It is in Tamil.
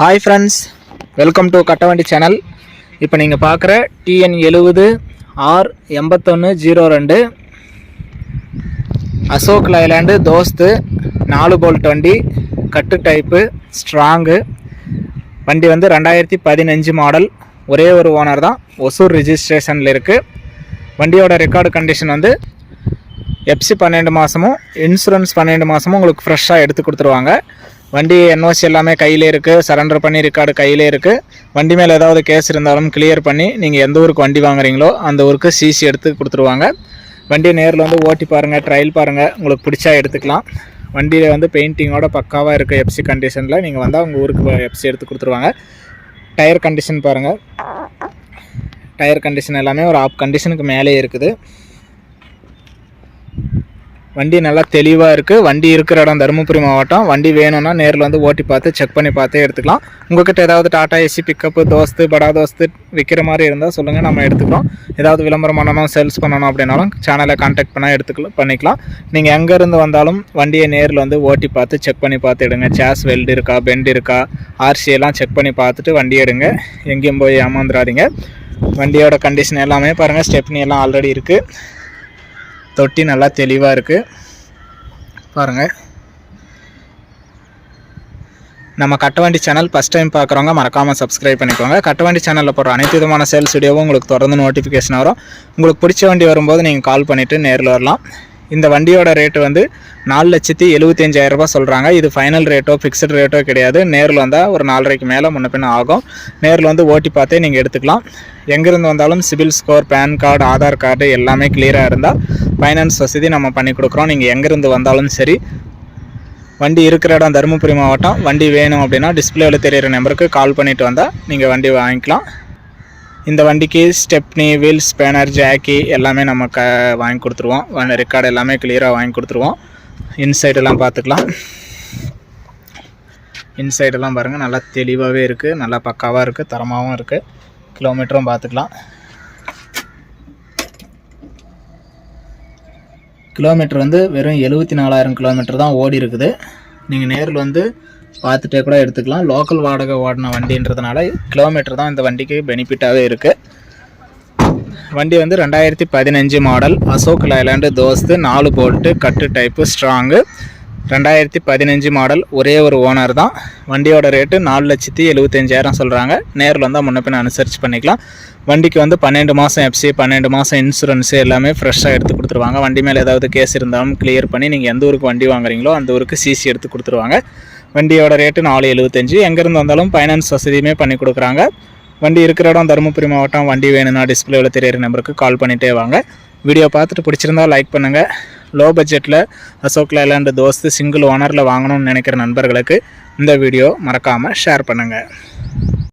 Hi friends welcome to Kattavandi channel இப்போ நீங்கள் பார்க்குற டிஎன் எழுபது ஆர் எண்பத்தொன்று ஜீரோ ரெண்டு. அசோக் லைலாண்டு தோஸ்து நாலு போல்ட் வண்டி கட்டு டைப்பு ஸ்ட்ராங்கு வண்டி வந்து ரெண்டாயிரத்தி பதினஞ்சு மாடல் ஒரே ஒரு ஓனர் தான் ஒசூர் ரிஜிஸ்ட்ரேஷனில் இருக்குது வண்டியோட ரெக்கார்டு கண்டிஷன் வந்து எப்சி பன்னெண்டு மாதமும் இன்சூரன்ஸ் பன்னெண்டு மாதமும் உங்களுக்கு ஃப்ரெஷ்ஷாக எடுத்து கொடுத்துருவாங்க. வண்டி என்ஓசி எல்லாமே கையிலே இருக்குது சரண்டர் பண்ணி ரெக்கார்டு கையிலே இருக்குது வண்டி மேலே ஏதாவது கேஸ் இருந்தாலும் கிளியர் பண்ணி நீங்கள் எந்த ஊருக்கு வண்டி வாங்குறீங்களோ அந்த ஊருக்கு சிசி எடுத்து கொடுத்துருவாங்க. வண்டியை நேரில் வந்து ஓட்டி பாருங்கள் ட்ரையல் பாருங்கள் உங்களுக்கு பிடிச்சா எடுத்துக்கலாம். வண்டியில் வந்து பெயிண்டிங்கோட பக்காவாக இருக்குது எஃப்சி கண்டிஷனில் நீங்கள் வந்தால் உங்கள் ஊருக்கு எஃப்சி எடுத்து கொடுத்துருவாங்க. டயர் கண்டிஷன் பாருங்கள் டயர் கண்டிஷன் எல்லாமே ஒரு ஆப் கண்டிஷனுக்கு மேலே இருக்குது. வண்டி நல்லா தெளிவாக இருக்குது வண்டி இருக்கிற இடம் தருமபுரி மாவட்டம். வண்டி வேணும்னா நேரில் வந்து ஓட்டி பார்த்து செக் பண்ணி பார்த்தே எடுத்துக்கலாம். உங்கள்கிட்ட ஏதாவது டாடா ஏசி பிக்கப்பு தோஸ்து படா தோஸ்து விற்கிற மாதிரி இருந்தால் சொல்லுங்கள் நம்ம எடுத்துக்கிறோம். ஏதாவது விளம்பரம் பண்ணணும் சேல்ஸ் பண்ணணும் அப்படின்னாலும் சேனலை கான்டாக்ட் பண்ணால் எடுத்துக்கலாம் பண்ணிக்கலாம். நீங்கள் எங்கேருந்து வந்தாலும் வண்டியை நேரில் வந்து ஓட்டி பார்த்து செக் பண்ணி பார்த்து எடுங்க. சேஸ் வெல்டு இருக்கா பெண்ட் இருக்கா ஆர்சி எல்லாம் செக் பண்ணி பார்த்துட்டு வண்டி எடுங்க. எங்கேயும் போய் ஏமாந்துடாதீங்க. வண்டியோட கண்டிஷன் எல்லாமே பாருங்கள் ஸ்டெப்னி எல்லாம் ஆல்ரெடி இருக்குது தொட்டி நல்லா தெளிவாக இருக்குது பாருங்கள் நம்ம கட்டவண்டி சேனல் ஃபஸ்ட் டைம் பார்க்குறவங்க மறக்காமல் சப்ஸ்கிரைப் பண்ணிக்கோங்க. கட்டவண்டி சேனலில் போகிற அனைத்து விதமான சேல்ஸ் வீடியோவும் உங்களுக்கு தொடர்ந்து நோட்டிஃபிகேஷன் வரும். உங்களுக்கு பிடிச்ச வண்டி வரும்போது நீங்கள் கால் பண்ணிவிட்டு நேரில் வரலாம். இந்த வண்டியோட ரேட்டு வந்து நாலு லட்சத்தி எழுபத்தஞ்சாயிரரூபா சொல்கிறாங்க இது ஃபைனல் ரேட்டோ ஃபிக்ஸ்டு ரேட்டோ கிடையாது. நேரில் வந்தால் ஒரு நாலரைக்கு மேலே முன்ன பின்ன ஆகும். நேரில் வந்து ஓட்டி பார்த்தே நீங்கள் எடுத்துக்கலாம். எங்கேருந்து வந்தாலும் CIBIL score PAN card Aadhaar card எல்லாமே கிளியராக இருந்தால் ஃபைனான்ஸ் வசதி நம்ம பண்ணி கொடுக்குறோம். நீங்கள் எங்கேருந்து வந்தாலும் சரி வண்டி இருக்கிற இடம் தருமபுரி மாவட்டம். வண்டி வேணும் அப்படின்னா டிஸ்பிளேவில் தெரியிற நம்பருக்கு கால் பண்ணிவிட்டு வந்தால் நீங்கள் வண்டி வாங்கிக்கலாம். இந்த வண்டிக்கு ஸ்டெப்னி வீல்ஸ் ஸ்பேனர் ஜாக்கி எல்லாமே நம்ம க வாங்கி கொடுத்துருவோம். ரெக்கார்டு எல்லாமே கிளியராக வாங்கி கொடுத்துருவோம். இன்சைடெல்லாம் பார்த்துக்கலாம். இன்சைடெல்லாம் பாருங்கள் நல்லா தெளிவாகவே இருக்குது நல்லா பக்காவாக இருக்குது தரமாகவும் இருக்குது கிலோமீட்டரும் பார்த்துக்கலாம். கிலோமீட்டர் வந்து வெறும் எழுபத்தி நாலாயிரம் கிலோமீட்டர் தான் ஓடி இருக்குது. நீங்கள் நேரில் வந்து பார்த்துட்டே கூட எடுத்துக்கலாம். லோக்கல் வாடகை ஓடின வண்டின்றதுனால கிலோமீட்டர் தான் இந்த வண்டிக்கு பெனிஃபிட்டாகவே இருக்குது வண்டி வந்து ரெண்டாயிரத்தி பதினஞ்சு மாடல். அசோக் லைலாண்டு தோஸ்து நாலு போல்ட்டு கட்டு டைப்பு ஸ்ட்ராங்கு ரெண்டாயிரத்தி பதினஞ்சு மாடல் ஒரே ஒரு ஓனர் தான். வண்டியோட ரேட்டு நாலு லட்சத்தி எழுபத்தஞ்சாயிரம் சொல்கிறாங்க நேரில் வந்தால் முன்ன பின்ன அனுசரித்து பண்ணிக்கலாம். வண்டிக்கு வந்து பன்னெண்டு மாதம் எஃப்சி பன்னெண்டு மாதம் இன்சூரன்ஸு எல்லாமே ஃப்ரெஷ்ஷாக எடுத்து கொடுத்துருவாங்க. வண்டி மேலே ஏதாவது கேஸ் இருந்தாலும் கிளியர் பண்ணி நீங்கள் எந்த ஊருக்கு வண்டி வாங்குறீங்களோ அந்த ஊருக்கு சிசி எடுத்து கொடுத்துருவாங்க. வண்டியோட ரேட்டு நாலு எழுபத்தஞ்சு எங்கேருந்து வந்தாலும் ஃபைனான்ஸ் வசதியுமே பண்ணி கொடுக்குறாங்க. வண்டி இருக்கிற இடம் தருமபுரி மாவட்டம். வண்டி வேணும்னா டிஸ்பிளேவில் தெரியிற நம்பருக்கு கால் பண்ணிகிட்டே வாங்க. வீடியோ பார்த்துட்டு பிடிச்சிருந்தா லைக் பண்ணுங்கள் லோ பட்ஜெட்டில் அசோக் லைலாண்டு தோஸ்து சிங்கிள் ஓனரில் வாங்கணும்னு நினைக்கிற நண்பர்களுக்கு இந்த வீடியோ மறக்காமல் ஷேர் பண்ணுங்கள்